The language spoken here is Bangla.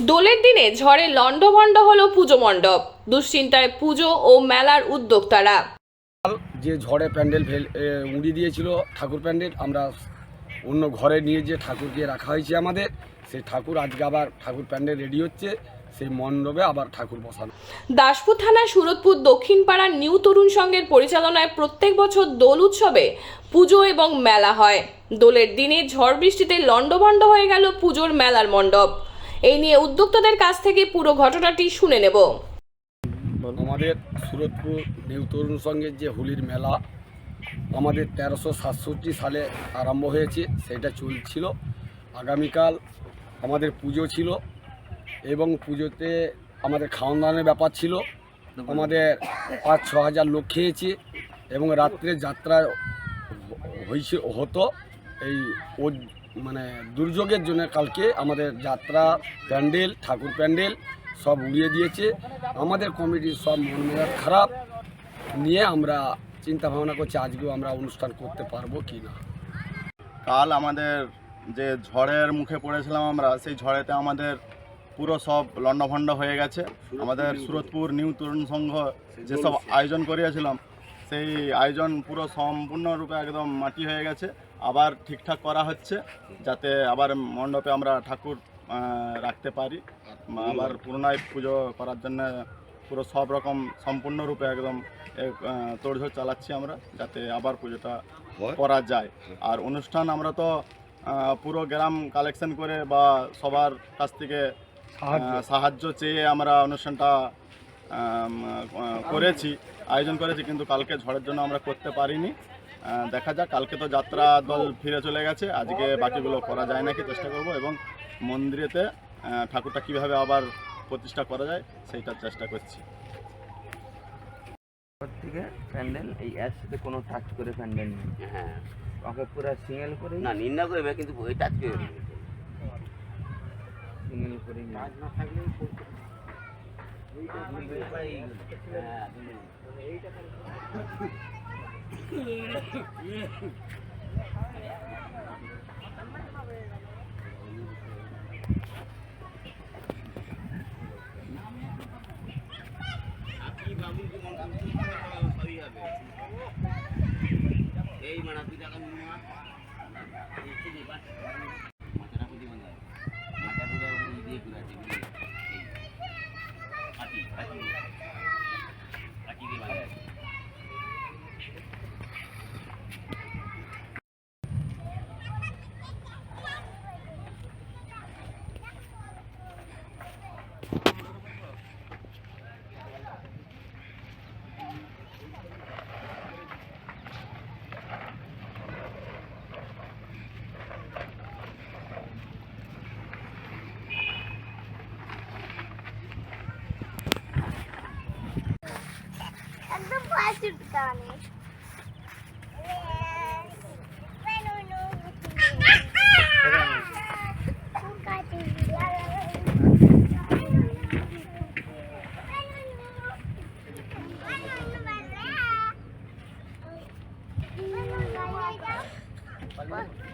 দোলের দিনে ঝড়ে লণ্ডভণ্ড হলো পুজো মণ্ডপ দুশ্চিন্তায় পুজো ও মেলার উদ্যোক্তারা। যে ঝড়ে প্যান্ডেল ফেল এ, উড়িয়ে দিয়েছিল ঠাকুর প্যান্ডেল আমরা অন্য ঘরে নিয়ে যে ঠাকুর ঠাকুরকে রাখা হয়েছে আমাদের সেই ঠাকুর আজকে আবার ঠাকুর প্যান্ডেল রেডি হচ্ছে সেই মণ্ডপে আবার ঠাকুর বসানো। দাসপুর থানার সুরতপুর দক্ষিণ পাড়ার নিউ তরুণ সংঘের পরিচালনায় প্রত্যেক বছর দোল উৎসবে পুজো এবং মেলা হয়। দোলের দিনে ঝড় বৃষ্টিতে লণ্ডভণ্ড হয়ে গেল পুজোর মেলার মণ্ডপ। এই নিয়ে উদ্যোক্তাদের কাছ থেকে পুরো ঘটনাটি শুনে নেব। আমাদের সুরতপুর নিউ তরুণ সঙ্গের যে হোলির মেলা, আমাদের তেরোশো সাতষট্টি সালে আরম্ভ হয়েছে, সেটা চলছিল। আগামীকাল আমাদের পুজো ছিল এবং পুজোতে আমাদের খাওয়ান দাওয়ানের ব্যাপার ছিল। আমাদের পাঁচ ছ হাজার লোক খেয়েছে এবং রাত্রে যাত্রা হয়েছে হতো। এই মানে দুর্যোগের জন্য কালকে আমাদের যাত্রা প্যান্ডেল, ঠাকুর প্যান্ডেল সব উড়িয়ে দিয়েছে। আমাদের কমিটির সব মন খারাপ নিয়ে আমরা চিন্তা ভাবনা করছি, আজকেও আমরা অনুষ্ঠান করতে পারব কি না কাল আমাদের যে ঝড়ের মুখে পড়েছিলাম আমরা, সেই ঝড়েতে আমাদের পুরো সব লণ্ডভণ্ড হয়ে গেছে। আমাদের সুরতপুর নিউ তরুণ সংঘ যেসব আয়োজন করিয়েছিলাম সেই আয়োজন পুরো সম্পূর্ণরূপে একদম মাটি হয়ে গেছে। আবার ঠিকঠাক করা হচ্ছে যাতে আবার মণ্ডপে আমরা ঠাকুর রাখতে পারি। আবার পুনরায় পুজো করার জন্য পুরো সব রকম সম্পূর্ণরূপে একদম তোড়ঝোড় চালাচ্ছি আমরা যাতে আবার পুজোটা করা যায়। আর অনুষ্ঠান আমরা তো পুরো গ্রাম কালেকশন করে বা সবার কাছ থেকে সাহায্য চেয়ে আমরা অনুষ্ঠানটা করেছি আয়োজন করেছি কিন্তু কালকে ঝড়ের জন্য আমরা করতে পারিনি। দেখা যাক কালকে তো যাত্রা দল ফিরে চলে গেছে আজকে বাকিগুলো করা যায় নাকি চেষ্টা করব এবং মন্দিরেতে ঠাকুরটা কীভাবে আবার প্রতিষ্ঠা করা যায় সেইটার চেষ্টা করছি। থেকে প্যান্ডেল এই এর সাথে কোনো টাচ করে প্যান্ডেল নেই। হ্যাঁ। ওকে পুরো সিঙ্গেল করে না নিন্দা করবে কিন্তু ওই টাচ করবে সিঙ্গেল করে এই মানে তুই টাকা নিবি না মাথাটা প্রতি বন্ধ মাথা পুরো ই দিয়ে পুরো ben sürdük anne. Ben onu Bye.